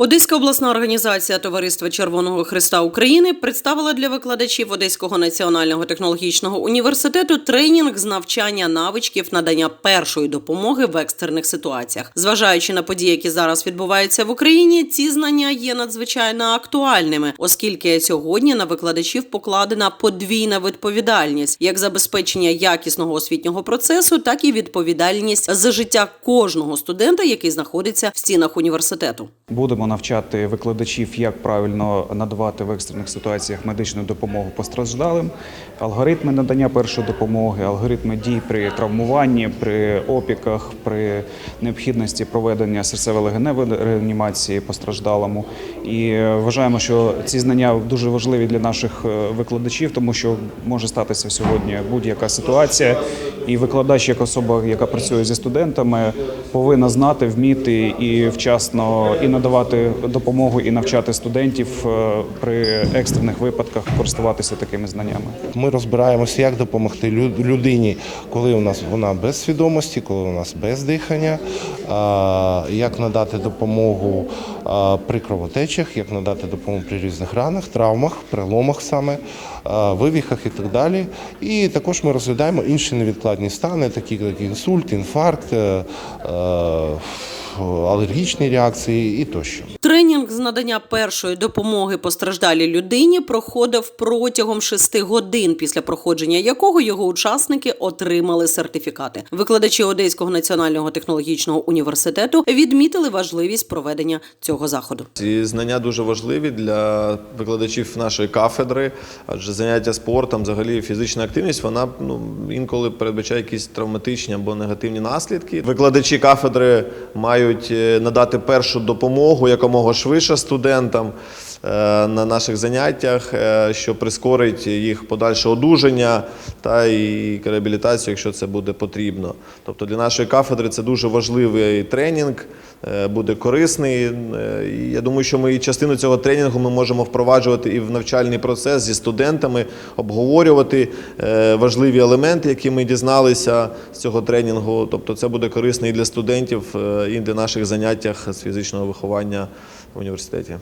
Одеська обласна організація Товариства Червоного Христа України представила для викладачів Одеського національного технологічного університету тренінг з навчання навичків надання першої допомоги в екстрених ситуаціях. Зважаючи на події, які зараз відбуваються в Україні, ці знання є надзвичайно актуальними, оскільки сьогодні на викладачів покладена подвійна відповідальність як забезпечення якісного освітнього процесу, так і відповідальність за життя кожного студента, який знаходиться в стінах університету. Будемо навчати викладачів, як правильно надавати в екстрених ситуаціях медичну допомогу постраждалим, алгоритми надання першої допомоги, алгоритми дій при травмуванні, при опіках, при необхідності проведення серцево-легеневої реанімації постраждалому. І вважаємо, що ці знання дуже важливі для наших е, викладачів, тому що може статися сьогодні будь-яка ситуація, і викладач, як особа, яка працює зі студентами, повинна знати, вміти і вчасно і надавати допомогу, і навчати студентів е, при екстрених випадках користуватися такими знаннями. Ми розбираємося, як допомогти лю- людині, коли у нас вона без свідомості, коли у нас без дихання, як надати допомогу при кровотечах, як надати допомогу при різних ранах, травмах, переломах саме, вивіхах і так далі. І також ми розглядаємо інші невідкладні стани, такі як інсульт, інфаркт, е, е, алергічні реакції і тощо. Тренінг з надання першої допомоги постраждалій людині проходив протягом шести годин, після проходження якого його учасники отримали сертифікати. Викладачі Одеського національного технологічного університету відмітили важливість проведення цього заходу. Ці знання дуже важливі для викладачів нашої кафедри, адже заняття спортом, взагалі фізична активність, вона ну, інколи передбачає якісь травматичні або негативні наслідки. Викладачі кафедри мають е, надати першу допомогу якомога швидше студентам на наших заняттях, е, що прискорить їх подальше одужання та і реабілітацію, якщо це буде потрібно. Тобто для нашої кафедри це дуже важливий тренінг, е, буде корисний. Е, І я думаю, що ми частину цього тренінгу ми можемо впроваджувати і в навчальний процес зі студентами, обговорювати е, важливі елементи, які ми дізналися з цього тренінгу. Тобто це буде корисно і для студентів, е, і для наших заняттях з фізичного виховання в університеті.